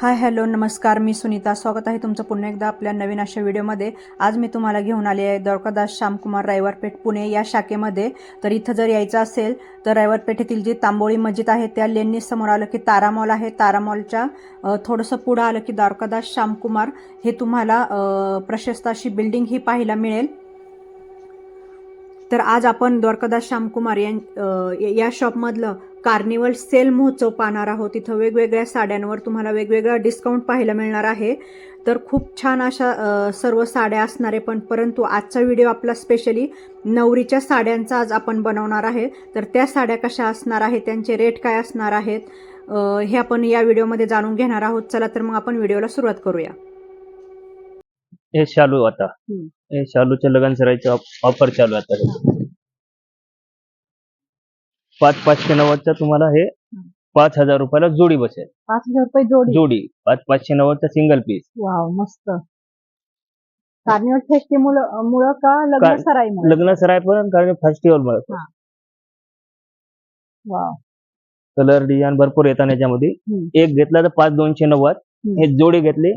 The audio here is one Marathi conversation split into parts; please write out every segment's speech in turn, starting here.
हाय हॅलो नमस्कार मी सुनीता. स्वागत आहे तुमचं पुन्हा एकदा आपल्या नवीन अशा व्हिडिओमध्ये. आज मी तुम्हाला घेऊन आले आहे द्वारकादास श्यामकुमार रायवारपेठ पुणे या शाखेमध्ये. तर इथं जर यायचं असेल तर रायवारपेठेतील जी तांबोळी मस्जिद आहे त्या लेननी समोर आलं की तारा मॉल आहे. तारा मॉलच्या थोडंसं पुढं आलं की द्वारकादास श्यामकुमार. हे तुम्हाला प्रशस्त अशी बिल्डिंग ही पाहायला मिळेल. तर आज आपण द्वारकादास श्यामकुमार यां या शॉपमधलं कार्निवल सेल महोत्सव पाहणार आहोत. इथं वेगवेगळ्या साड्यांवर तुम्हाला वेगवेगळा डिस्काउंट पाहायला मिळणार आहे. तर खूप छान अशा सर्व साड्या असणार आहे. पण परंतु आजचा व्हिडिओ आपला स्पेशली नवरीच्या साड्यांचा आज आपण बनवणार आहे. तर त्या साड्या कशा असणार आहेत त्यांचे रेट काय असणार आहेत हे आपण या व्हिडिओमध्ये जाणून घेणार आहोत. चला तर मग आपण व्हिडिओला सुरुवात करूया. हे शालू आता. हे शालूच्या लगन सरायचं ऑफर चालू आता. पाच पाचशे नव्वदचा तुम्हाला हे पाच हजार रुपयाला जोडी बसेल. पाच हजार रुपये जोडी? जोडी. पाच पाचशे नव्वदचा सिंगल पीस वाव मस्त. कार्निवल फेस्टी मुळे का लग्न सराई लग्न सराय पण कारण फेस्टिवल हा. वाव. कलर डिझाईन भरपूर येतात याच्यामध्ये. हम्म. एक घेतला तर पाच दोनशे नव्वद. हम्म. हे जोडी घेतली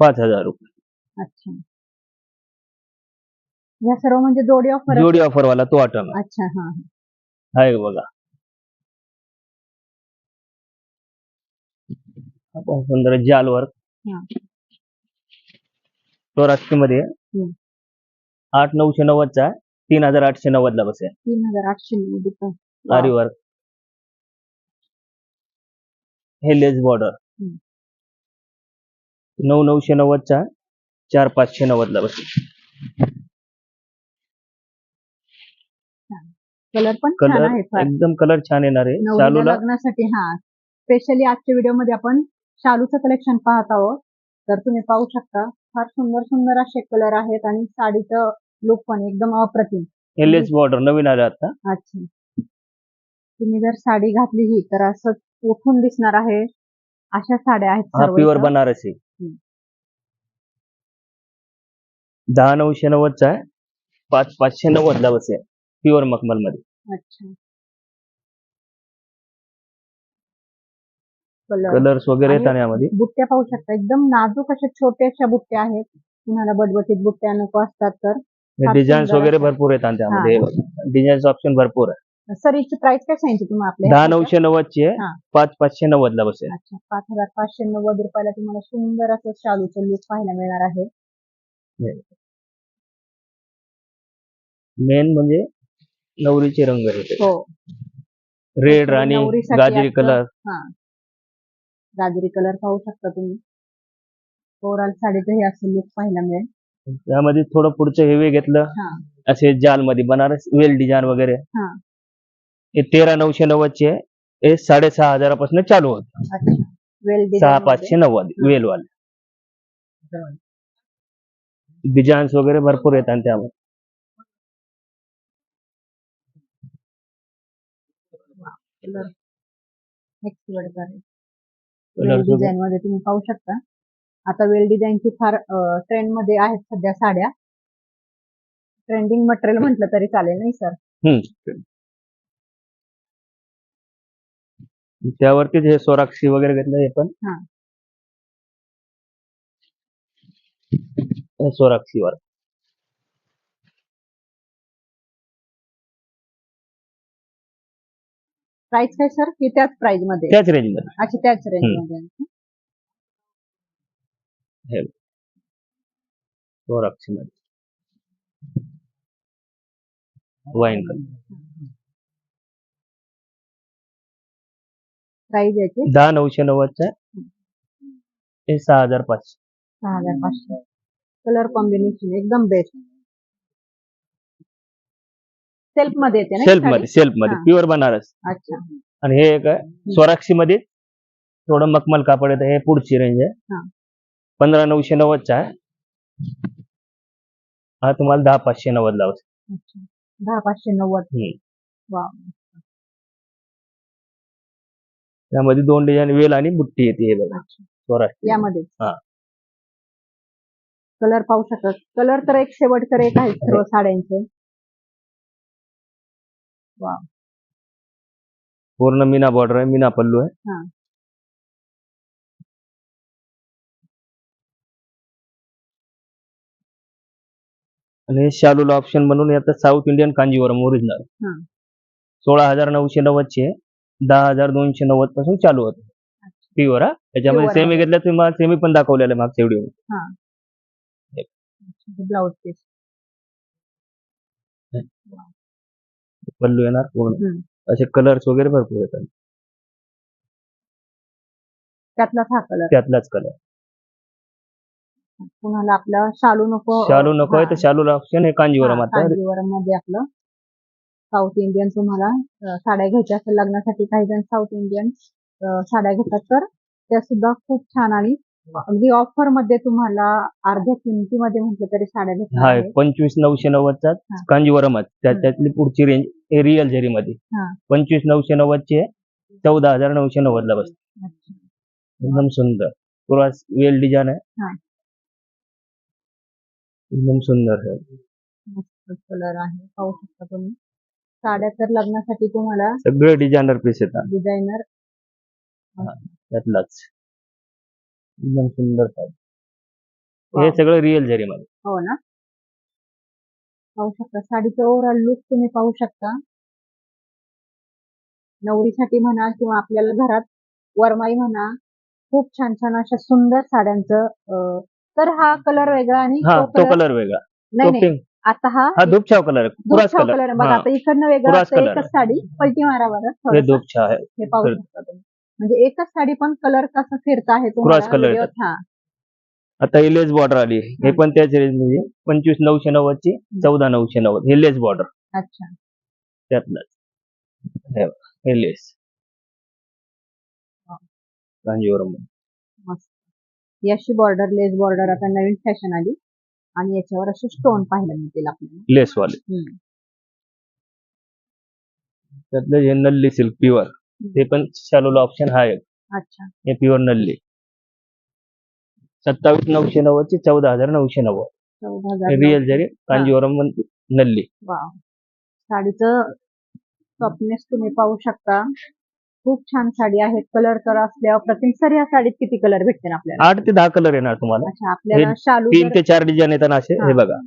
पाच हजार रुपये. अच्छा. या सर्व म्हणजे जोडी ऑफर जोडी ऑफर वाला तो आठवण अच्छा हा हा. आहे बघा? आता सुंदर जाल वर्क हा. तो मध्ये. आठ नऊशे नव्वदचा तीन हजार आठशे नव्वद ला बसेल. तीन हजार आठशे नव्वद रुपये. आरी वर्क हे लेस बॉर्डर. नऊ नऊशे नव्वदचा चार पाचशे नव्वद ला बसेल कलर पण छान कलर आहे फार. एकदम कलर छान येणार आहे. नवरीला लग्नासाठी हा. स्पेशली आजच्या व्हिडिओमध्ये आपण शालूचं कलेक्शन पाहत आहोत. तर तुम्ही पाहू शकता फार सुंदर सुंदर असे कलर आहेत आणि साडीचं लुक पण एकदम अप्रतिम. हे लेस बॉर्डर नवीन आलं आता. अच्छा. तुम्ही जर साडी घातली ही तर असं उठून दिसणार आहे. अशा साड्या आहेत हा सर्व प्युअर इथं. बनारसी. हम्म. दहा नऊशे नव्वदचा आहे. पाच पाचशे नव्वद ला बसेल. प्युअर मखमलमध्ये अच्छा. कलर कलर्स वगैरे आणि- येतात यामध्ये बुट्ट्या पाहू शकता. एकदम नाजूक अशा छोट्याशा बुट्ट्या आहेत. तुम्हाला बटबटीत बुट्ट्या नको असतात तर. डिझाईन्स वगैरे. भरपूर येतात त्यामध्ये. डिझाईन्स ऑप्शन भरपूर आहे सर याची प्राइस काय सांगितली तुम्ही आपल्या दहा? नऊशे नव्वदची आहे. हा. पाच पाचशे नव्वद ला बसेल. अच्छा. पाच हजार पाचशे नव्वद रुपयाला तुम्हाला सुंदर असं शालूचं लुक पाहायला मिळणार आहे. मेन म्हणजे नवरीचे रंग येते हो. रेड राणी नवरीसाठी गाजरी कलर हा. गाजरी कलर पाहू शकता तुम्ही. ओव्हरऑल साडीचं हे असं लुक पाहायला मिळेल. त्यामध्ये थोडं पुढचं हेवी घेतलं. हा. असे जाल मध्ये बनारस वेल डिझाईन वगैरे. हा. हे तेरा नऊशे नव्वदचे आहे हे साडेसहा हजारापासून चालू होत. अच्छा. वेल सहा पाचशे नव्वद वेल वाले डिझाईन्स वगैरे भरपूर येतात त्यामध्ये. कलर वेल. डिझाईन मध्ये तुम्ही पाहू शकता आता वेल डिझाईनची फार ट्रेंडमध्ये आहेत सध्या साड्या ट्रेंडिंग मटेरियल म्हटलं तरी चालेल नाही सर. त्यावरतीच हे सोराक्षी वगैरे घेतलं हे पण हा. हे प्राइस काय सर की त्याच प्राइसमध्ये? त्याच रेंजमध्ये. अच्छा त्याच रेंजमध्ये. सोराक्षी मध्ये. वाईन कलर प्राइस याची दहा नऊशे नव्वदचा हे सहा हजार पाचशे. सहा हजार पाचशे. कलर कॉम्बिनेशन एकदम बेस्ट सेल्फमध्ये येते ना सेल्फ? मध्ये सेल्फमध्ये हा. प्युअर बनारस. अच्छा. आणि हे एक आहे सोराक्षी मध्ये थोडं मखमल कापड येतं हे पुढची रेंज हा. आहे पंधरा नऊशे नव्वदचा आहे. हा तुम्हाला दहा पाचशे नव्वद अच्छा. दहा पाचशे नव्वद. हम्म. वा त्यामध्ये दोन डिझाईन वेल आणि बुट्टी येते हे बघा. अच्छा. सोराष्ट्र यामध्ये? हा. कलर पाहू शकतात कलर तर एक शेवटकर एक आहेत सर्व साड्यांचे. पूर्ण मीना बॉर्डर आहे मीना पल्लू आहे. आणि हे शालूला ऑप्शन बनवून याचं साऊथ इंडियन कांजीवरम ओरिजिनल सोळा हजार नऊशे नव्वदचे दहा हजार दोनशे नव्वदपासून चालू होते. प्युअर हा? त्याच्यामध्ये सेमी घेतल्या तुम्ही सेमी पण दाखवलेले आहे मागच्या व्हिडिओ ब्लाउज पीस पल्लू येणार पूर्ण. असे कलर्स वगैरे भरपूर येतात. त्यातलाच हा कलर त्यातलाच कलर तुम्हाला आपला शालू नको. शालू नको आहे तर शालूला ऑप्शन आहे कांजीवरम आता. कांजीवरममध्ये आपलं साऊथ इंडियन तुम्हाला अं, साड्या घ्यायच्या असेल लग्नासाठी काही जण साऊथ इंडियन साड्या घेतात तर त्या सुद्धा खूप छान आणि अगदी ऑफरमध्ये तुम्हाला अर्ध्या किमतीमध्ये म्हटलं तरी साड्या भेटणार हा आहेत. पंचवीस नऊशे नव्वदचा हा. कांजीवरमच. त्या. त्यातली पुढची रेंज रिअल झरी मध्ये हा. पंचवीस नऊशे नव्वदचे चौदा हजार नऊशे नव्वदला बसते. अच्छा. एकदम सुंदर. पुरा वेल डिझाईन आहे. हा. एकदम सुंदर आहे कलर आहे. पाहू शकता तुम्ही. साड्या तर लग्नासाठी तुम्हाला सगळे डिझायनर पीस येतात. डिझायनर त्यातलाच. एकदम सुंदर साडी. हे सगळं रिअल झरी मध्ये हो ना. पाहू शकता. साडीचा ओव्हरऑल लुक तुम्ही पाहू शकता. नवरीसाठी म्हणा किंवा आपल्याला घरात वरमाई म्हणा खूप छान छान अशा सुंदर साड्यांचं तर हा कलर वेगळा आणि हा तो कलर वेगळा. नाही तो नाही. आता हा हा धूपछाव कलर पुराच कलर. कलर बघा आता इकडनं वेगळं पुराच असतं. color एकच साडी पलटी मारा बरं हे थोडंसं. धूपछाव आहे. हे पाहू शकता तुम्ही. म्हणजे एकच साडी पण कलर कसा फिरता आहे Cross color व्हिडिओत. येतात. हा. आता हे लेस बॉर्डर आली. हे. पण त्याच रेंजमध्ये पंचवीस नऊशे नव्वदची चौदा नऊशे नव्वद. हे लेस बॉर्डर अच्छा. त्यातलंच. हे लेस. कांजीवरम अशी बॉर्डर लेस बॉर्डर आता नवीन फॅशन आली. आणि याच्यावर असे स्टोन पाहायला मिळतील आपल्याला. लेस वाले. त्यातलं हे नल्ली सिल्क प्युअर ते पण शालूला ऑप्शन हा एक अच्छा. हे प्युअर नल्ली. सत्तावीस नऊशे नव्वदची चौदा हजार नऊशे नव्वद. चौदा हजार रिअल जरी कांजीवरम नल्ली. वाव साडीचं सॉफ्टनेस तुम्ही पाहू शकता. खूप छान साडी आहे. कलर तर असल्यावर प्रतिम सर या साडीत किती कलर भेटतील आपल्याला? आठ ते दहा कलर येणार तुम्हाला. अच्छा आपल्याला शालू तीन जर- ते चार डिझाईन येतात असे हा. हे बघा.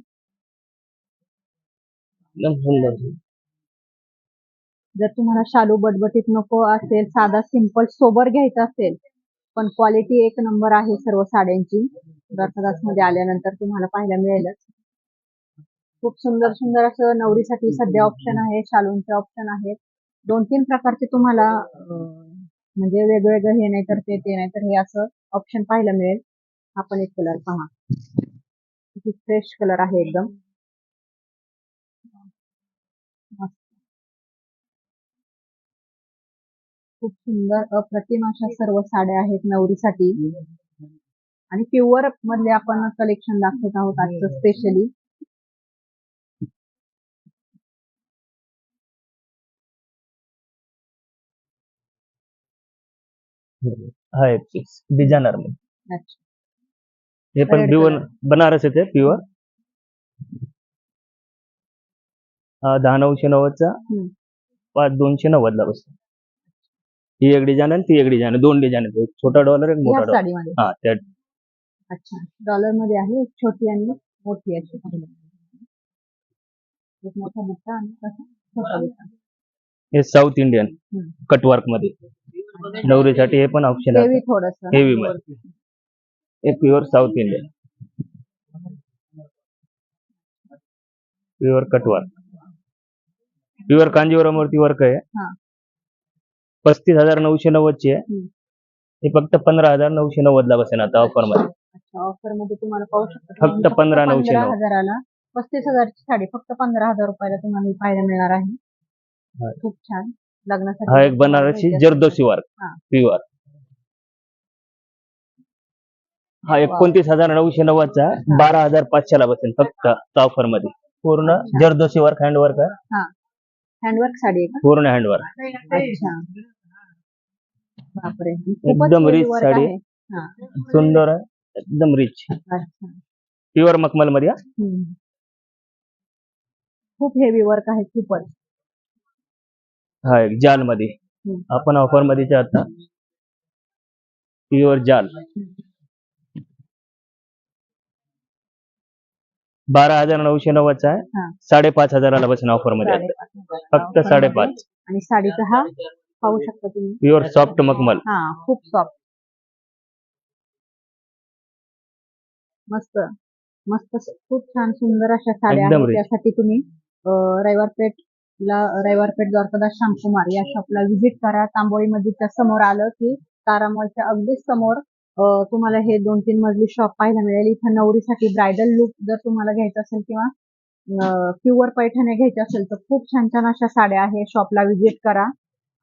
एकदम सुंदर. जर तुम्हाला शालू बटबटीत नको असेल साधा सिंपल सोबर घ्यायचा असेल पण क्वालिटी एक नंबर आहे सर्व साड्यांची. मध्ये आल्यानंतर तुम्हाला पाहायला मिळेलच. खूप सुंदर सुंदर असं नवरीसाठी सध्या ऑप्शन आहे शालूंचे ऑप्शन आहेत दोन तीन प्रकारचे तुम्हाला म्हणजे वेगवेगळं हे नाही तर ते ते नाही तर हे असं ऑप्शन पाहायला मिळेल. आपण एक कलर पहा. फ्रेश कलर आहे एकदम. खूप सुंदर अप्रतिम अशा सर्व साड्या आहेत नवरीसाठी. आणि प्युअर मधले आपण कलेक्शन दाखवत आहोत आजचं स्पेशली हा एक पीस डिझायनरमध्ये अच्छा. हे पण प्युअर. बनारस येते प्युअर दहा नऊशे नव्वदचा. पाच दोनशे नव्वदला बसतो. ही एक डिझाईन आहे ती एक डिझाईन आहे. दोन डिझाईन आहेत. एक छोटा डॉलर एक मोठा डॉलर साडीमध्ये? हा त्या अच्छा. डॉलरमध्ये आहे एक छोटी आणि मोठी अशी. एक मोठा बुट्टा आणि कसा छोटा बुट्टा हे साऊथ इंडियन हम्म. कटवर्कमध्ये नवरीसाठी हे पण ऑप्शन हेवी आहे थोडस. Heavy मध्ये. हे pure south Indian pure cutwork pure कांजीवरमवरती work आहे. हा. पस्तीस हजार नऊशे नव्वदची आहे. हम्म. हे फक्त पंधरा हजार नऊशे नव्वदला बसेन आता ऑफरमध्ये. अच्छा ऑफरमध्ये तुम्हाला पाहू शकता फक्त 15,990. पंधरा हजाराला पस्तीस हजारची साडी फक्त पंधरा हजार रुपयाला तुम्हाला ही पाहायला मिळणार आहे. हा. खूप छान. लग्नासाठी हा एक बनारसी जरदोशी वर्क हा. प्युअर हा एकोणतीस हजार नऊशे नव्वदचा बारा हजार पाचशेला बसेल फक्त ऑफरमध्ये. पूर्ण. जरदोशी वर्क हँडवर्क आहे हँडवर्क साडी आहे पूर्ण हँडवर्क अच्छा. बापरे एकदम rich work साडी. आहे. हा सुंदर आहे एकदम रिच प्युअर मखमलमध्ये हा. खूप हेवी वर्क आहे खूपच हा एक जाल मध्ये हम्म. आपण ऑफरमध्ये आता प्युअर जाल बारा हजार नऊशे नव्वदचा हा. आहे साडेपाच हजाराला बसेल ऑफरमध्ये. साडेपाच. फक्त साडेपाच. आणि साडीचा हा पाहू शकता तुम्ही. प्युअर सॉफ्ट मखमल. हा खूप सॉफ्ट मस्त मस्त खूप छान सुंदर अशा साड्या एकदम आहेत. rich. त्यासाठी तुम्ही अं, रविवारपेठला रविवारपेठ द्वारकादास श्यामकुमार या शॉपला व्हिजिट करा. तांबोळी मस्जिदच्या समोर आलं की तारामॉलच्या अगदीच समोर अं, तुम्हाला हे दोन तीन मजली शॉप पाहायला मिळेल. इथं नवरीसाठी ब्रायडल लुक जर तुम्हाला घ्यायचं असेल किंवा प्युअर पैठण्या घ्यायच्या असेल तर खूप छान छान अशा साड्या आहे. शॉपला व्हिजिट करा.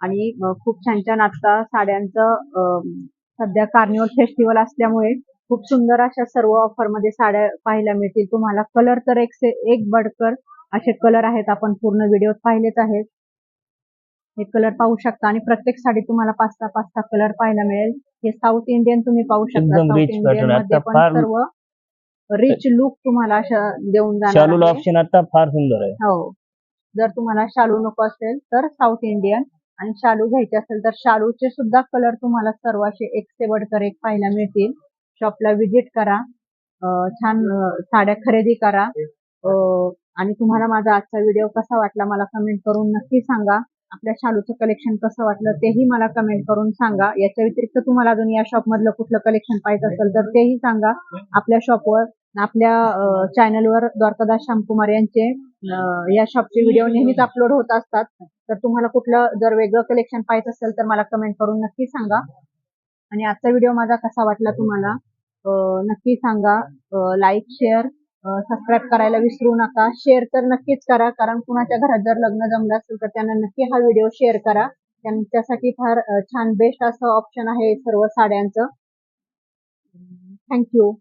आणि खूप छान छान आता साड्यांचं सध्या कार्निवल फेस्टिवल असल्यामुळे खूप सुंदर अशा सर्व ऑफरमध्ये साड्या पाहायला मिळतील. तुम्हाला कलर तर एक से एक बडकर असे कलर आहेत. आपण पूर्ण व्हिडिओत पाहिलेच आहेत. हे कलर पाहू शकता आणि प्रत्येक साडी तुम्हाला पाच सहा पाच सहा कलर पाहायला मिळेल. हे साऊथ इंडियन तुम्ही पाहू शकता. South Indian. मध्ये पण सर्व रिच लुक तुम्हाला अशा देऊन जाणार. ऑप्शन आता फार सुंदर आहे. हो. जर तुम्हाला शालू नको असेल तर साऊथ इंडियन आणि शालू घ्यायचे असेल तर शालूचे सुद्धा कलर तुम्हाला सर्व असे एक से बढ़कर एक पाहायला मिळतील. शॉपला व्हिजिट करा. छान साड्या खरेदी करा. आणि तुम्हाला माझा आजचा व्हिडिओ कसा वाटला मला कमेंट करून नक्की सांगा. आपल्या शालूचं कलेक्शन कसं वाटलं तेही मला कमेंट करून सांगा. याच्या व्यतिरिक्त तुम्हाला अजून या शॉप मधलं कुठलं कलेक्शन पाहिजे असेल तर तेही सांगा. आपल्या शॉपवर आपल्या चॅनलवर द्वारकादास श्यामकुमार यांचे या शॉपचे व्हिडिओ नेहमीच अपलोड होत असतात. तर तुम्हाला कुठलं जर वेगळं कलेक्शन पाहिजे असेल तर मला कमेंट करून नक्की सांगा. आणि आजचा व्हिडिओ माझा कसा वाटला तुम्हाला? नक्की सांगा. लाईक शेअर सबस्क्राईब करायला विसरू नका. शेअर तर नक्कीच करा कारण कुणाच्या घरात जर लग्न जमलं असेल तर त्यांना नक्की हा व्हिडिओ शेअर करा. त्यांच्यासाठी फार छान बेस्ट असं ऑप्शन आहे सर्व साड्यांचं. थँक्यू